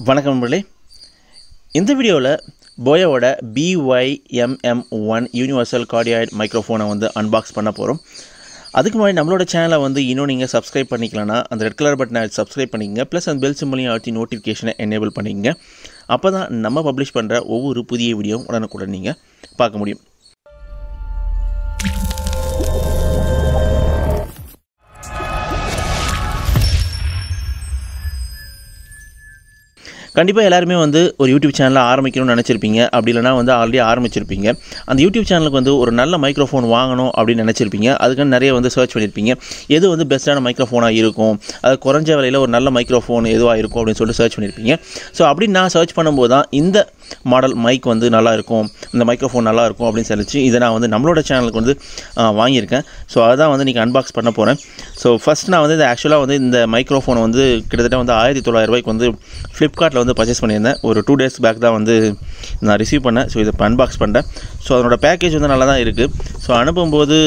வணக்கம் நண்பர்களே. இந்த வீடியோவில் போயோவோட பிஒய்எம்எம் ஒன் யூனிவர்சல் கார்டியாய்ட் மைக்ரோஃபோனை வந்து அன்பாக்ஸ் பண்ண போகிறோம் அதுக்கு முன்னாடி நம்மளோட சேனலை வந்து இன்னும் நீங்கள் சப்ஸ்கிரைப் பண்ணிக்கலன்னா அந்த ரெட் கலர் பட்டனை சப்ஸ்கிரைப் பண்ணிக்கங்க. ப்ளஸ் அந்த பெல் சிம்பிளையும் அழுத்தி நோட்டிஃபிகேஷனை எனேபிள் பண்ணிக்கங்க. அப்போ தான் நம்ம பப்ளிஷ் பண்ணுற ஒவ்வொரு புதிய வீடியோவும் உடனுக்குடன் நீங்கள் பார்க்க முடியும். கண்டிப்பாக எல்லாருமே வந்து ஒரு யூடியூப் சேனலை ஆரம்பிக்கணும்னு நினச்சிருப்பீங்க. அப்படி இல்லைனா வந்து ஆல்ரெடி ஆரம்பிச்சிருப்பீங்க. அந்த யூடியூப் சேனலுக்கு வந்து ஒரு நல்ல மைக்ரோஃபோன் வாங்கணும் அப்படின்னு நினச்சிருப்பீங்க. அதுக்குன்னு நிறைய வந்து சர்ச் பண்ணியிருப்பீங்க எது வந்து பெஸ்ட்டான மைக்ரோஃபோனாக இருக்கும்? அது குறைஞ்ச விலையில் ஒரு நல்ல மைக்ரோஃபோன் எதுவாக இருக்கும் அப்படின்னு சொல்லிட்டு சர்ச் பண்ணியிருப்பீங்க ஸோ அப்படி நான் சர்ச் பண்ணும்போது தான் இந்த மாடல் மைக் வந்து நல்லா இருக்கும் இந்த மைக்ரோஃபோன் நல்லா இருக்கும் அப்படின்னு சொல்லிச்சு. இதை நான் வந்து நம்மளோட சேனலுக்கு வந்து வாங்கியிருக்கேன். ஸோ அதான் வந்து நீங்கள் அன்பாக்ஸ் பண்ண போகிறேன் ஸோ ஃபஸ்ட் நான் வந்து இது ஆக்சுவலாக வந்து இந்த மைக்ரோஃபோனை வந்து கிட்டத்தட்ட வந்து ஆயிரத்தி தொள்ளாயிரம் ரூபாய்க்கு வந்து ஃப்ளிப்கார்ட்டில் வந்து பர்ச்சேஸ் பண்ணியிருந்தேன். ஒரு டூ டேஸ் பேக் தான் வந்து நான் ரிசீவ் பண்ணேன். ஸோ இதை அன்பாக்ஸ் பண்ணுறேன் ஸோ அதனோட பேக்கேஜ் வந்து நல்லா தான் இருக்குது ஸோ அனுப்பும்போது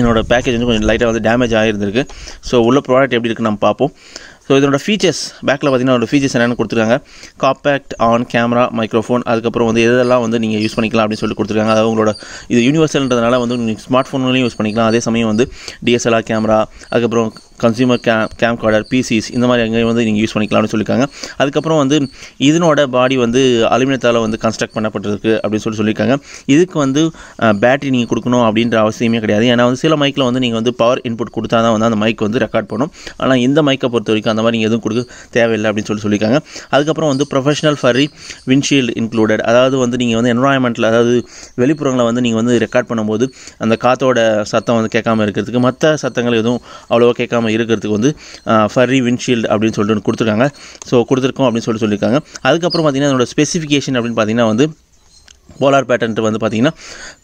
என்னோடய பேக்கேஜ் வந்து கொஞ்சம் லைட்டாக வந்து டேமேஜ் ஆகிருந்திருக்கு ஸோ உள்ள ப்ராடக்ட் எப்படி இருக்குன்னு நம்ம பார்ப்போம். ஸோ இதனோட ஃபீச்சர்ஸ் பேக்கில் பார்த்தீங்கன்னா ஒரு ஃபீச்சர்ஸ் என்னென்னு கொடுத்துருக்காங்க. காம்பேக்ட் ஆன் கேமரா மைக்ரோஃபோன் அதுக்கப்புறம் வந்து எதெல்லாம் வந்து நீங்கள் யூஸ் பண்ணிக்கலாம் அப்படின்னு சொல்லி கொடுத்துருக்காங்க. அதாவது உங்களோட இது யூனிவர்சல்ன்றதுனால வந்து நீங்கள் ஸ்மார்ட் ஃபோன்லையும் யூஸ் பண்ணிக்கலாம். அதே சமயம் வந்து டிஎஸ்எல்ஆர் கேமரா அதுக்கப்புறம் கன்சியூமர் கேம் கேம் கார்டர் பிசிஸ் இந்த மாதிரி அங்கேயும் வந்து நீங்கள் யூஸ் பண்ணிக்கலாம்னு சொல்லியிருக்காங்க. அதுக்கப்புறம் வந்து இதனோட பாடி வந்து அலுமினியத்தால் வந்து கன்ஸ்ட்ரக்ட் பண்ணப்பட்டிருக்கு அப்படின்னு சொல்லி சொல்லியிருக்காங்க. இதுக்கு வந்து பேட்டரி நீங்கள் கொடுக்கணும் அப்படின்ற அவசியமே கிடையாது. ஏன்னா வந்து சில மைக்கில் வந்து நீங்கள் வந்து பவர் இன்புட் கொடுத்தா தான் வந்து அந்த மைக் வந்து ரெக்கார்ட் பண்ணும். ஆனால் இந்த மைக்கை பொறுத்த வரைக்கும் அந்த மாதிரி நீங்கள் எதுவும் கொடுக்க தேவையில்லை அப்படின்னு சொல்லி சொல்லியிருக்காங்க. அதுக்கப்புறம் வந்து ப்ரொஃபஷனல் ஃபர்ரி விண்ட்ஷீல்டு இன்க்ளூடட் அதாவது வந்து நீங்கள் வந்து என்வரான்மெண்ட்டில் அதாவது வெளிப்புறங்களை வந்து நீங்கள் வந்து ரெக்கார்ட் பண்ணும்போது அந்த காற்றோட சத்தம் வந்து கேட்காம இருக்கிறதுக்கு மற்ற சத்தங்கள் எதுவும் அவ்வளோவா கேட்காம இருக்கிறதுக்கு வந்து ஃபர்ரி விண்ட்ஷீல்டு அப்படின்னு சொல்லிட்டு கொடுத்துருக்காங்க. ஸோ கொடுத்துருக்கோம் அப்படின்னு சொல்லிட்டு சொல்லியிருக்காங்க. அதுக்கப்புறம் பார்த்தீங்கன்னா அதோட ஸ்பெசிஃபிகேஷன் அப்படின்னு பார்த்தீங்கன்னா வந்து போலார் பேட்டன்ட்டு வந்து பார்த்தீங்கன்னா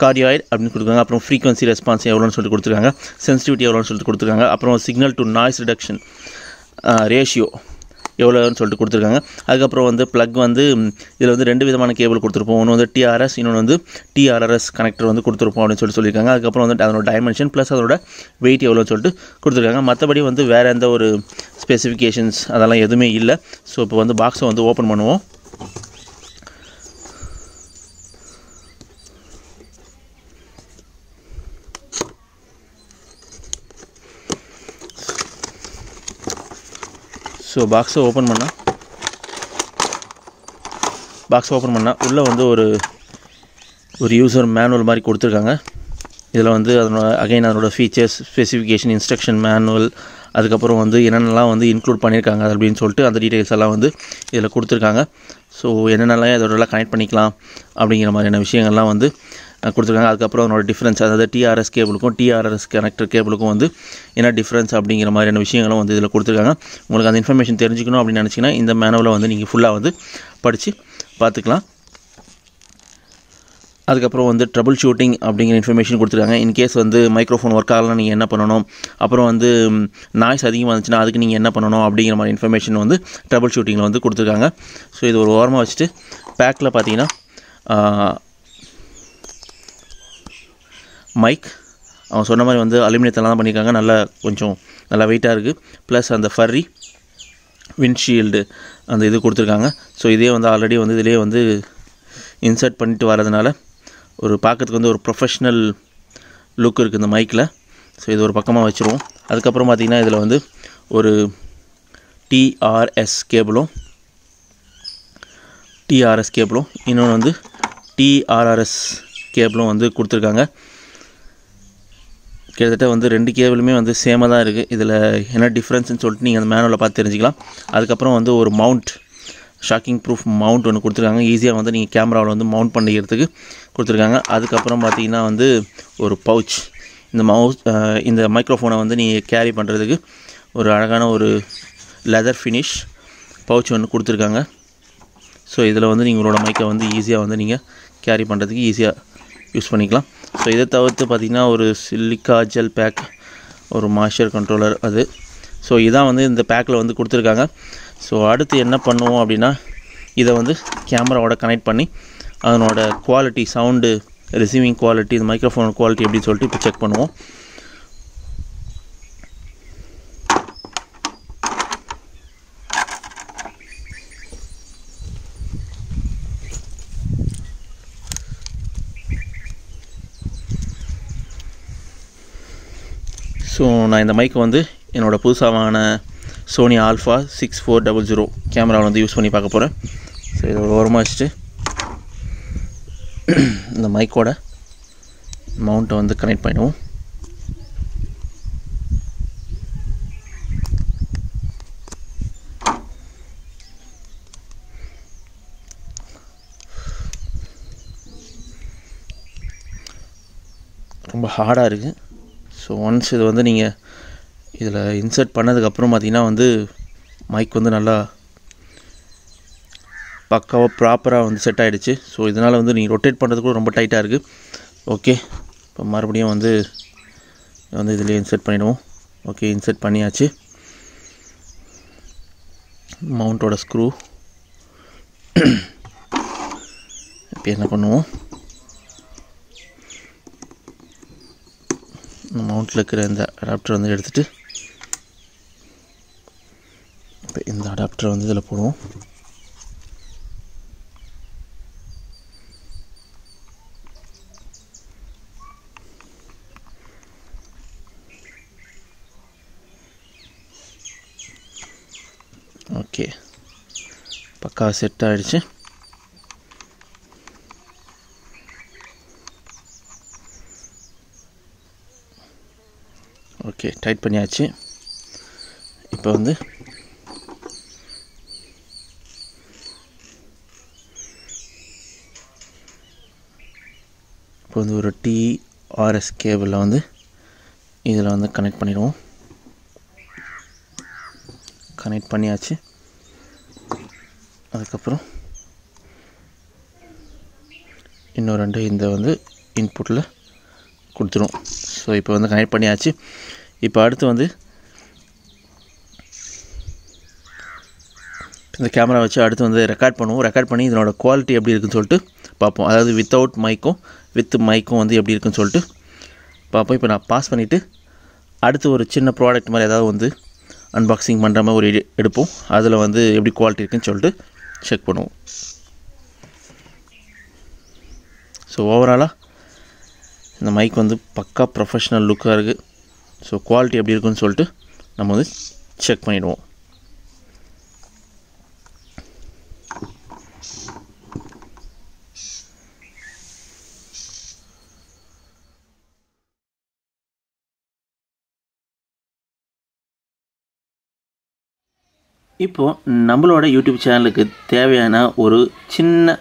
கார்டியாய்டு அப்படின்னு கொடுத்துருக்காங்க. அப்புறம் ஃப்ரீக்வன்சி ரெஸ்பான்ஸ் எவ்வளோன்னு சொல்லிட்டு கொடுத்துருக்காங்க. சென்சிட்டிவிட்டி எவ்வளோன்னு சொல்லிட்டு கொடுத்துருக்காங்க. அப்புறம் signal to noise reduction ratio எவ்வளோன்னு சொல்லிட்டு கொடுத்துருக்காங்க. அதுக்கப்புறம் வந்து ப்ளக் வந்து இதில் வந்து ரெண்டு விதமான கேபிள் கொடுத்துருப்போம். ஒன்று வந்து டிஆர்எஸ் இன்னொன்று வந்து டிஆர்ஆர்எஸ் கனெக்டர் வந்து கொடுத்துருப்போம் அப்படின்னு சொல்லி சொல்லியிருக்காங்க. அதுக்கப்புறம் வந்து அதனோட டைமென்ஷன் ப்ளஸ் அதோட வெயிட் எவ்வளோன்னு சொல்லிட்டு கொடுத்துருக்காங்க. மற்றபடி வந்து வேறு எந்த ஒரு ஸ்பெசிஃபிகேஷன்ஸ் அதெல்லாம் எதுவுமே இல்லை. ஸோ இப்போ வந்து பாக்ஸை வந்து ஓப்பன் பண்ணுவோம். ஸோ பாக்ஸை ஓப்பன் பண்ணால் பாக்ஸ் ஓப்பன் பண்ணால் உள்ளே வந்து ஒரு ஒரு யூசர் மேனுவல் மாதிரி கொடுத்துருக்காங்க. இதில் வந்து அதனோட அகைன் அதனோட ஃபீச்சர்ஸ் ஸ்பெசிஃபிகேஷன் இன்ஸ்ட்ரக்ஷன் மேனுவல் அதுக்கப்புறம் வந்து என்னென்னலாம் வந்து இன்க்ளூட் பண்ணியிருக்காங்க அப்படின்னு சொல்லிட்டு அந்த டீட்டெயில்ஸ் எல்லாம் வந்து இதில் கொடுத்துருக்காங்க. ஸோ என்னென்னலாம் இதோடலாம் கனெக்ட் பண்ணிக்கலாம் அப்படிங்கிற மாதிரியான விஷயங்கள்லாம் வந்து கொடுத்துருக்காங்க. அதுக்கப்புறம் அதனோட டிஃப்ரென்ஸ் அதாவது டிஆர்எஸ் கேபிளுக்கும் டிஆர்எஸ் கனெக்டர் கேபிளுக்கும் வந்து என்ன டிஃப்ரென்ஸ் அப்படிங்கிற மாதிரியான விஷயங்களும் வந்து இதில் கொடுத்துருக்காங்க. உங்களுக்கு அந்த இன்ஃபர்மேஷன் தெரிஞ்சுக்கணும் அப்படின்னு நினச்சிங்கன்னா இந்த மேனுவலை வந்து நீங்கள் ஃபுல்லாக வந்து படித்து பார்த்துக்கலாம். அதுக்கப்புறம் வந்து ட்ரபுள் ஷூட்டிங் அப்படிங்கிற இன்ஃபர்மேஷன் கொடுத்துருக்காங்க. இன்கேஸ் வந்து மைக்ரோஃபோன் ஒர்க் ஆகலாம் நீங்கள் என்ன பண்ணணும்? அப்புறம் வந்து நாய்ஸ் அதிகமாக இருந்துச்சுன்னா அதுக்கு நீங்கள் என்ன பண்ணணும்? அப்படிங்கிற மாதிரி இன்ஃபர்மேஷன் வந்து ட்ரபுள் ஷூட்டிங்கில் வந்து கொடுத்துருக்காங்க. ஸோ இது ஒரு ஓரமாக வச்சுட்டு பேக்கில் பார்த்தீங்கன்னா மைக் அவன் சொன்ன மாதிரி வந்து அலுமினியத்தெல்லாம் தான் பண்ணியிருக்காங்க. நல்லா கொஞ்சம் நல்லா வெயிட்டாக இருக்குது ப்ளஸ் அந்த ஃபர்ரி விண்ட்ஷீல்டு அந்த இது கொடுத்துருக்காங்க. ஸோ இதே வந்து ஆல்ரெடி வந்து இதிலே வந்து இன்சர்ட் பண்ணிட்டு வரதுனால ஒரு பார்க்கறதுக்கு வந்து ஒரு ப்ரொஃபஷ்னல் லுக் இருக்குது இந்த மைக்கில் ஸோ இது ஒரு பக்கமாக வச்சுருவோம். அதுக்கப்புறம் பார்த்திங்கன்னா இதில் வந்து ஒரு டிஆர்எஸ் கேபிளும் டிஆர்எஸ் கேபிளும் இன்னொன்று வந்து டிஆர்ஆர்எஸ் கேபிளும் வந்து கொடுத்துருக்காங்க. கிட்டத்தட்ட வந்து ரெண்டு கேபிளுமே வந்து சேமாக தான் இருக்குது இதில் என்ன டிஃப்ரென்ஸ்னு சொல்லிட்டு நீங்கள் அந்த மேனுவலில் பார்த்து தெரிஞ்சுக்கலாம். அதுக்கப்புறம் வந்து ஒரு மவுண்ட் ஷாக்கிங் ப்ரூஃப் மவுண்ட் ஒன்று கொடுத்துருக்காங்க. ஈஸியாக வந்து நீங்கள் கேமராவில் வந்து மவுண்ட் பண்ணிக்கிறதுக்கு கொடுத்துருக்காங்க. அதுக்கப்புறம் பார்த்தீங்கன்னா வந்து ஒரு பவுச் இந்த மவுஸ் இந்த மைக்ரோஃபோனை வந்து நீங்கள் கேரி பண்ணுறதுக்கு ஒரு அழகான ஒரு லெதர் ஃபினிஷ் பவுச் ஒன்று கொடுத்துருக்காங்க. ஸோ இதில் வந்து நீங்களோட மைக்கை வந்து ஈஸியாக வந்து நீங்கள் கேரி பண்ணுறதுக்கு ஈஸியாக யூஸ் பண்ணிக்கலாம். ஸோ இதை தவிர்த்து பார்த்திங்கன்னா ஒரு சில்லிக்கா ஜெல் பேக் ஒரு மாய்ஸ்சர் கண்ட்ரோலர் அது. ஸோ இதான் வந்து இந்த பேக்கில் வந்து கொடுத்துருக்காங்க. ஸோ அடுத்து என்ன பண்ணுவோம் அப்படின்னா இதை வந்து கேமராவோட கனெக்ட் பண்ணி அதனோட குவாலிட்டி சவுண்டு ரிசீவிங் குவாலிட்டி இந்த மைக்ரோஃபோன் குவாலிட்டி எப்படின்னு சொல்லிட்டு இப்போ செக் பண்ணுவோம் ஸோ நான் இந்த மைக்கை வந்து என்னோடய புதுசாவான Sony Alpha six four double zero கேமராவில் வந்து யூஸ் பண்ணி பார்க்க போகிறேன் ஸோ இதை ஓரமாக வச்சுட்டு இந்த மைக்கோட மவுண்ட்டை வந்து கனெக்ட் பண்ணுவோம் ரொம்ப ஹார்டாக இருக்குது ஸோ ஒன்ஸ் இது வந்து நீங்கள் இதில் இன்சர்ட் பண்ணதுக்கப்புறம் பார்த்தீங்கன்னா வந்து மைக் வந்து நல்லா பக்காவாக ப்ராப்பராக வந்து செட் ஆகிடுச்சு ஸோ இதனால் வந்து நீங்கள் ரொட்டேட் பண்ணுறதுக்கு ரொம்ப டைட்டாக இருக்குது ஓகே இப்போ மறுபடியும் வந்து வந்து இதில் இன்சர்ட் பண்ணிவிடுவோம் ஓகே இன்சர்ட் பண்ணியாச்சு. மவுண்ட்டோட ஸ்க்ரூ இப்போ என்ன பண்ணுவோம்? மவுண்ட்டில் இருக்கிற இந்த அடாப்டர் வந்து எடுத்துகிட்டு இப்போ இந்த அடாப்டரை வந்து இதில் போடுவோம். ஓகே பக்கா செட் ஆகிடுச்சு ஓகே டைட் பண்ணியாச்சு. இப்போ வந்து இப்போ வந்து ஒரு டிஆர்எஸ் கேபிளில் வந்து இதில் வந்து கனெக்ட் பண்ணிடுவோம். கனெக்ட் பண்ணியாச்சு. அதுக்கப்புறம் இன்னும் ரெண்டு இந்த வந்து இன்புட்டில் கொடுத்துரும். ஸோ இப்போ வந்து கனெக்ட் பண்ணியாச்சு. இப்போ அடுத்து வந்து இந்த கேமரா வச்சு அடுத்து வந்து ரெக்கார்ட் பண்ணுவோம். ரெக்கார்ட் பண்ணி இதனோட குவாலிட்டி எப்படி இருக்குன்னு சொல்லிட்டு பார்ப்போம். அதாவது வித்தவுட் மைக்கும் வித் மைக்கும் வந்து எப்படி இருக்குன்னு சொல்லிட்டு பார்ப்போம். இப்போ நான் பாஸ் பண்ணிவிட்டு அடுத்து ஒரு சின்ன ப்ராடக்ட் மாதிரி ஏதாவது வந்து அன்பாக்சிங் பண்ணுற மாதிரி ஒரு எடு எடுப்போம். அதில் வந்து எப்படி குவாலிட்டி இருக்குன்னு சொல்லிட்டு செக் பண்ணுவோம். ஸோ ஓவராலாக இந்த மைக் வந்து பக்கா ப்ரொஃபஷ்னல் லுக்காக இருக்குது ஸோ குவாலிட்டி எப்படி இருக்குன்னு சொல்லிட்டு நம்ம வந்து செக் பண்ணிவிடுவோம் இப்போது நம்மளோட யூடியூப் சேனலுக்கு தேவையான ஒரு சின்ன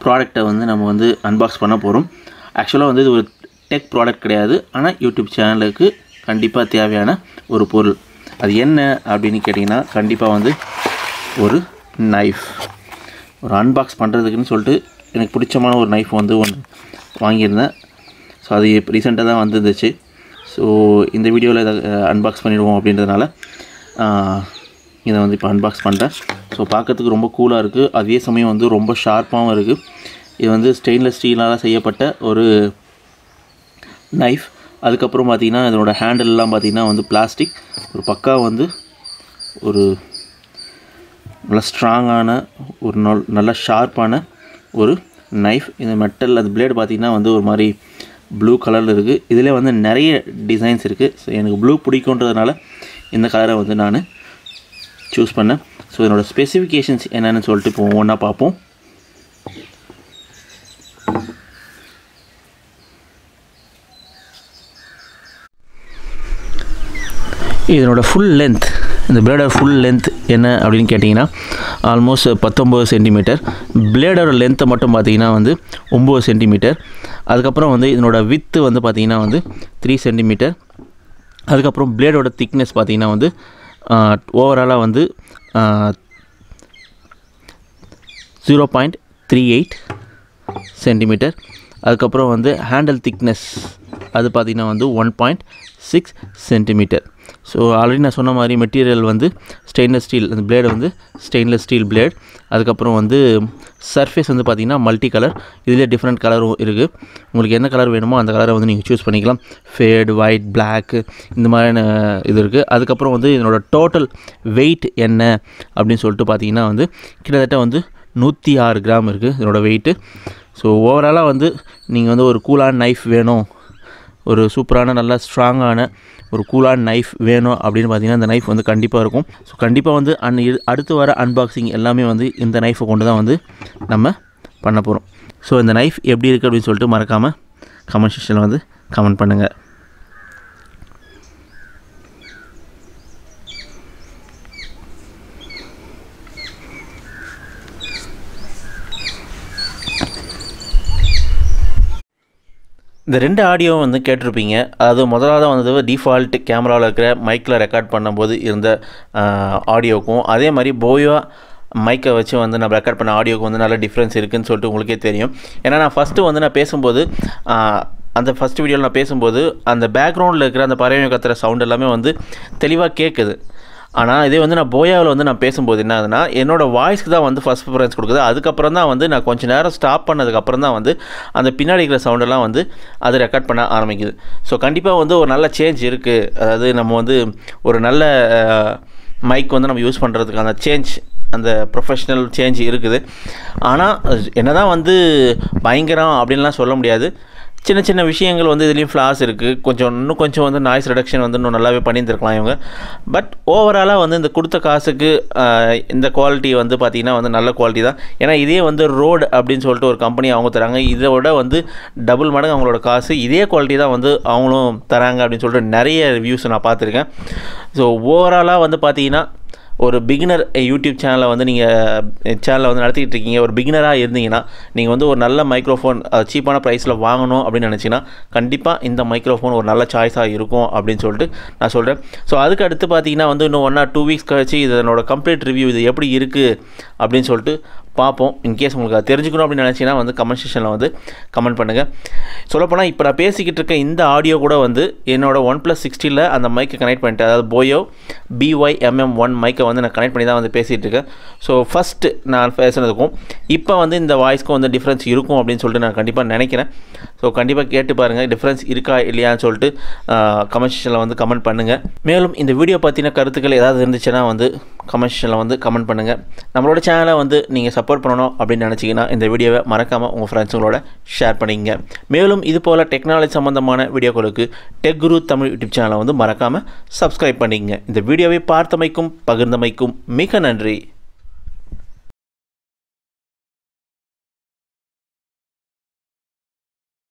ப்ராடக்டை வந்து நம்ம வந்து அன்பாக்ஸ் பண்ண போகிறோம் ஆக்சுவலாக வந்து இது ஒரு டெக் ப்ராடக்ட் கிடையாது. ஆனால் யூடியூப் சேனலுக்கு கண்டிப்பாக தேவையான ஒரு பொருள். அது என்ன அப்படின்னு கேட்டிங்கன்னா கண்டிப்பாக வந்து ஒரு நைஃப் ஒரு அன்பாக்ஸ் பண்ணுறதுக்குன்னு சொல்லிட்டு எனக்கு பிடிச்சமான ஒரு நைஃப் வந்து ஒன்று வாங்கியிருந்தேன். ஸோ அது ரீசெண்டாக தான் வந்துருந்துச்சு. ஸோ இந்த வீடியோவில் இதை அன்பாக்ஸ் பண்ணிடுவோம் அப்படின்றதுனால இதை வந்து இப்போ அன்பாக்ஸ் பண்ணுறேன் ஸோ பார்க்கறதுக்கு ரொம்ப கூலாக இருக்குது அதே சமயம் வந்து ரொம்ப ஷார்ப்பாகவும் இருக்குது இது வந்து ஸ்டெயின்லெஸ் ஸ்டீலால் செய்யப்பட்ட ஒரு நைஃப் அதுக்கப்புறம் பார்த்திங்கன்னா இதனோட ஹேண்டில்லாம் பார்த்திங்கன்னா வந்து பிளாஸ்டிக் ஒரு பக்கா வந்து ஒரு நல்ல ஸ்ட்ராங்கான ஒரு நல் நல்ல ஷார்ப்பான ஒரு நைஃப் இந்த மெட்டல் அது பிளேடு பார்த்திங்கன்னா வந்து ஒரு மாதிரி ப்ளூ கலரில் இருக்குது இதில் வந்து நிறைய டிசைன்ஸ் இருக்குது ஸோ எனக்கு ப்ளூ பிடிக்குன்றதுனால இந்த கலரை வந்து நான் சூஸ் பண்ணேன். ஸோ இதனோட ஸ்பெசிஃபிகேஷன்ஸ் என்னென்னு சொல்லிட்டு இப்போ ஒவ்வொன்றா பார்ப்போம். இதனோட ஃபுல் லென்த் இந்த பிளேடோட ஃபுல் லென்த் என்ன அப்படின்னு கேட்டிங்கன்னா ஆல்மோஸ்ட் பத்தொம்பது சென்டிமீட்டர் பிளேடோட லென்த்தை மட்டும் பார்த்தீங்கன்னா வந்து ஒம்பது சென்டிமீட்டர் அதுக்கப்புறம் வந்து இதனோட வித்து வந்து பார்த்திங்கன்னா வந்து த்ரீ சென்டிமீட்டர் அதுக்கப்புறம் பிளேடோட திக்னஸ் பார்த்திங்கன்னா வந்து ஓவராலாக வந்து zero point three eight centimetre அதுக்கப்புறம் வந்து ஹேண்டில் திக்னஸ் அது பார்த்திங்கன்னா வந்து one point six centimetre so already நான் சொன்ன மாதிரி மெட்டீரியல் வந்து ஸ்டெயின்லெஸ் ஸ்டீல் அந்த பிளேடு வந்து ஸ்டெயின்லெஸ் ஸ்டீல் பிளேட் அதுக்கப்புறம் வந்து சர்ஃபேஸ் வந்து பார்த்திங்கன்னா மல்டி கலர் இதிலே டிஃப்ரெண்ட் கலரும் இருக்குது உங்களுக்கு என்ன கலர் வேணுமோ அந்த கலரை வந்து நீங்கள் சூஸ் பண்ணிக்கலாம். ஃபேடு ஒயிட் பிளாக்கு இந்த மாதிரியான இது இருக்குது அதுக்கப்புறம் வந்து இதனோட டோட்டல் வெயிட் என்ன அப்படின்னு சொல்லிட்டு பார்த்தீங்கன்னா வந்து கிட்டத்தட்ட வந்து நூற்றி ஆறு கிராம் இருக்குது இதனோட வெயிட்டு ஸோ ஓவராலாக வந்து நீங்கள் வந்து ஒரு கூலான நைஃப் வேணும். ஒரு சூப்பரான நல்லா ஸ்ட்ராங்கான ஒரு கூலான நைஃப் வேணும் அப்படின்னு பார்த்தீங்கன்னா இந்த நைஃப் வந்து கண்டிப்பாக இருக்கும். ஸோ கண்டிப்பாக வந்து அன் இது அடுத்து வர அன்பாக்சிங் எல்லாமே வந்து இந்த நைஃபை கொண்டு தான் வந்து நம்ம பண்ண போகிறோம் ஸோ இந்த நைஃப் எப்படி இருக்குது அப்படின்னு சொல்லிட்டு மறக்காமல் கமெண்ட் செக்ஷனில் வந்து கமெண்ட் பண்ணுங்கள் இந்த ரெண்டு ஆடியோவும் வந்து கேட்டிருப்பீங்க. அது முதலாவது வந்தது டிஃபால்ட் கேமராவில் இருக்கிற மைக்கில் ரெக்கார்ட் பண்ணும்போது இருந்த ஆடியோக்கும் அதே மாதிரி போயோ மைக்கை வச்சு வந்து நான் ரெக்கார்ட் பண்ண ஆடியோக்கு வந்து நல்ல டிஃப்ரென்ஸ் இருக்குதுன்னு சொல்லிட்டு உங்களுக்கே தெரியும். ஏன்னா நான் ஃபஸ்ட்டு வந்து நான் பேசும்போது அந்த ஃபஸ்ட் வீடியோவில் நான் பேசும்போது அந்த பேக்ரவுண்டில் இருக்கிற அந்த பறவை கத்துற சவுண்ட் எல்லாமே வந்து தெளிவாக கேட்குது ஆனால் இதே வந்து நான் போயாவில் வந்து நான் பேசும்போது என்ன ஆகுதுன்னா என்னோடய வாய்ஸ்க்கு தான் வந்து ஃபஸ்ட் ப்ரிஃபரன்ஸ் கொடுக்குது. அதுக்கப்புறம் தான் வந்து நான் கொஞ்சம் நேரம் ஸ்டாப் பண்ணதுக்கப்புறம் தான் வந்து அந்த பின்னாடி இருக்கிற சவுண்டெல்லாம் வந்து அது ரெக்கார்ட் பண்ண ஆரம்பிக்குது. ஸோ கண்டிப்பாக வந்து ஒரு நல்ல சேஞ்ச் இருக்குது அதாவது நம்ம வந்து ஒரு நல்ல மைக் வந்து நம்ம யூஸ் பண்ணுறதுக்கான சேஞ்ச் அந்த ப்ரொஃபஷ்னல் சேஞ்ச் இருக்குது. ஆனால் என்ன தான் வந்து பயங்கரம் அப்படின்லாம் சொல்ல முடியாது. சின்ன சின்ன விஷயங்கள் வந்து இதுலேயும் ஃப்ளாஸ் இருக்குது கொஞ்சம் இன்னும் கொஞ்சம் வந்து நாய்ஸ் ரிடக்ஷன் வந்து இன்னும் நல்லாவே பண்ணியிருந்துருக்கலாம் இவங்க. பட் ஓவராலாக வந்து இந்த கொடுத்த காசுக்கு இந்த குவாலிட்டி வந்து பார்த்திங்கன்னா வந்து நல்ல குவாலிட்டி தான். ஏன்னா இதே வந்து ரோடு அப்படின்னு சொல்லிட்டு ஒரு கம்பெனி அவங்க தராங்க. இதை விட வந்து டபுள் மடங்கு அவங்களோட காசு. இதே குவாலிட்டி தான் வந்து அவங்களும் தராங்க அப்படின்னு சொல்லிட்டு நிறைய ரிவ்யூஸ் நான் பார்த்துருக்கேன். ஸோ ஓவராலாக வந்து பார்த்திங்கன்னா ஒரு பிகினர் யூடியூப் சேனலை வந்து நீங்கள் சேனலை வந்து நடத்திக்கிட்டு இருக்கீங்க ஒரு பிகினராக இருந்தீங்கன்னா நீங்கள் வந்து ஒரு நல்ல மைக்ரோஃபோன் சீப்பான ப்ரைஸில் வாங்கணும் அப்படின்னு நினச்சிங்கன்னா கண்டிப்பாக இந்த மைக்ரோஃபோன் ஒரு நல்ல சாய்ஸாக இருக்கும் அப்படின்னு சொல்லிட்டு நான் சொல்கிறேன் ஸோ அதுக்கு அடுத்து பார்த்தீங்கன்னா வந்து இன்னும் ஒன் ஆர் டூ வீக்ஸ் கழிச்சு இதனோட கம்ப்ளீட் ரிவ்யூ இது எப்படி இருக்குது அப்படின்னு சொல்லிட்டு பார்ப்போம். இன்கேஸ் உங்களுக்கு அது தெரிஞ்சுக்கணும் அப்படின்னு நினச்சிங்கன்னா வந்து கமெண்ட் செஷனில் வந்து கமெண்ட் பண்ணுங்கள் சொல்லப்போனால் இப்போ நான் பேசிக்கிட்டு இருக்க இந்த ஆடியோ கூட வந்து என்னோடய ஒன் ப்ளஸ் சிக்ஸ்டியில் அந்த மைக்கை கனெக்ட் பண்ணிட்டேன். அதாவது போயோ பிஒய்எம்எம் ஒன் மைக்கை வந்து நான் கனெக்ட் பண்ணி தான் வந்து பேசிகிட்டு இருக்கேன். ஸோ ஃபஸ்ட்டு நான் பேசுனதுக்கும் இப்போ வந்து இந்த வாய்ஸ்க்கும் வந்து டிஃப்ரென்ஸ் இருக்கும் அப்படின்னு சொல்லிட்டு நான் கண்டிப்பாக நினைக்கிறேன். ஸோ கண்டிப்பாக கேட்டு பாருங்கள் டிஃப்ரென்ஸ் இருக்கா இல்லையான்னு சொல்லிட்டு கமெண்ட் செஷனில் வந்து கமெண்ட் பண்ணுங்கள் மேலும் இந்த வீடியோ பற்றின கருத்துக்கள் ஏதாவது இருந்துச்சுன்னா வந்து கமெண்ட்ஷனில் வந்து கமெண்ட் பண்ணுங்கள் நம்மளோட சேனலை வந்து நீங்கள் சப்போர்ட் பண்ணணும் அப்படின்னு நினச்சிங்கன்னா இந்த வீடியோவை மறக்காமல் உங்கள் ஃப்ரெண்ட்ஸுங்களோட ஷேர் பண்ணிங்க. மேலும் இது போல் டெக்னாலஜி சம்மந்தமான வீடியோக்களுக்கு டெக் குரு தமிழ் யூடியூப் சேனலை வந்து மறக்காமல் சப்ஸ்கிரைப் பண்ணிங்க. இந்த வீடியோவை பார்த்தமைக்கும் பகிர்ந்தமைக்கும் மிக நன்றி.